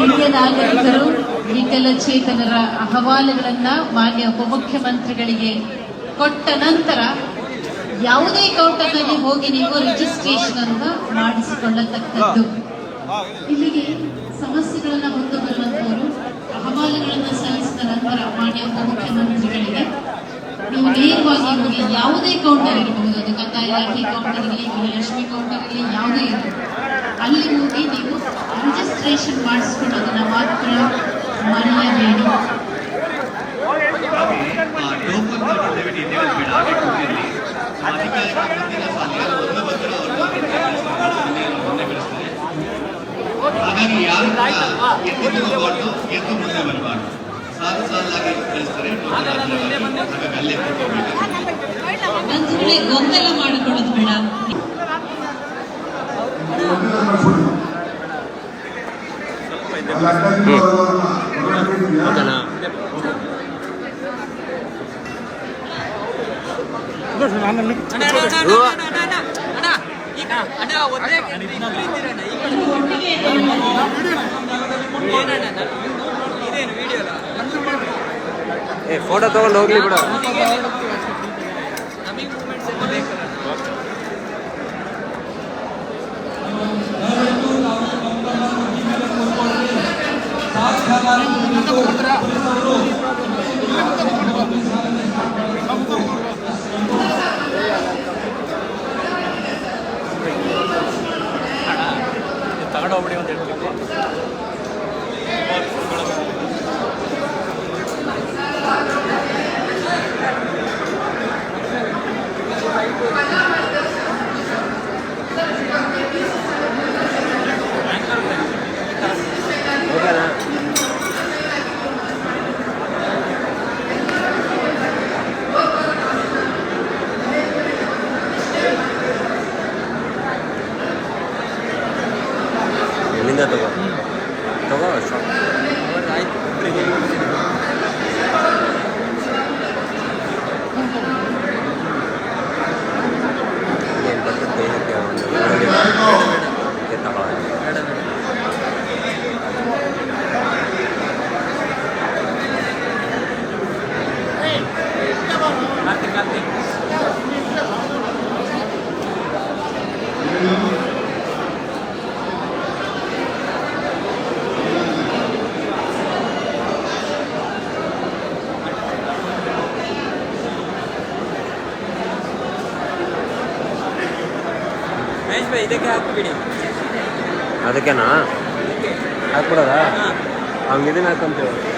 ಹಿರಿಯ ನಾಗರಿಕರು ವಿಕಲಚೇತನರ ಅಹವಾಲುಗಳನ್ನ ಮಾನ್ಯ ಉಪಮುಖ್ಯಮಂತ್ರಿಗಳಿಗೆ ಕೊಟ್ಟ ನಂತರ ಯಾವುದೇ ಕೌಂಟರ್ನಲ್ಲಿ ಹೋಗಿ ನೀವು ರಿಜಿಸ್ಟ್ರೇಷನ್ ಅನ್ನು ಮಾಡಿಸಿಕೊಳ್ಳತಕ್ಕದ್ದು. ಇಲ್ಲಿಗೆ ಸಮಸ್ಯೆಗಳನ್ನ ಹೊತ್ತು ಬರುವಂತವರು, ಅಹವಾಲುಗಳನ್ನ ಸಲ್ಲಿಸಿದ ನಂತರ ಮಾನ್ಯ ಉಪಮುಖ್ಯಮಂತ್ರಿಗಳಿಗೆ ನೀವು ನೇರವಾಗಿ ಹೋಗಿ ಯಾವುದೇ ಕೌಂಟರ್ ಇರಬಹುದು. ಅದು ಕಂದಾಯ ಇಲಾಖೆ ಕೌಂಟರ್ ಇರಲಿ, ಗೃಹಲಕ್ಷ್ಮಿ ಕೌಂಟರ್ ಇರಲಿ, ಯಾವುದೇ ಇರಲಿ. ಅಲ್ಲಿ ಹೋಗಿ ನೀವು ರಿಜಿಸ್ಟ್ರೇಷನ್ ಮಾಡಿಸ್ಕೊಳ್ಳೋದನ್ನ ಮಾತ್ರ ಮರೆಯಬೇಡಿ. ಹಾಗಾಗಿ ಯಾರು ಎದ್ದು ಹೋಗಬಾರ್ದು ಎದ್ದು ಮುಂದೆ ಬರಬಾರ್ದು. ಸಾಲು ಸಾಲಾಗಿ ಕಳಿಸ್ತಾರೆ ಅಲ್ಲೇ ಗೊಂದಲ ಮಾಡಿಕೊಳ್ಳೋದು ಬೇಡ. ಫೋಟೋ ತಗೊಂಡು ಹೋಗ್ಲಿ ಬಿಡು. தகடம் அப்படியே வந்து எடுத்துக்கலாம் Look. ಎಲ್ಲಿಂದ ತಗೋ ತಗೋ ಶಾಪ್ ಏನು ಇದಕ್ಕೆ ಹಾಕಿಬಿಡಿ. ಅದಕ್ಕೆನಾ? ಹಾಕ್ಬಿಡೋದಾ? ಇದನ್ನ ಹಾಕಂತೇವೆ.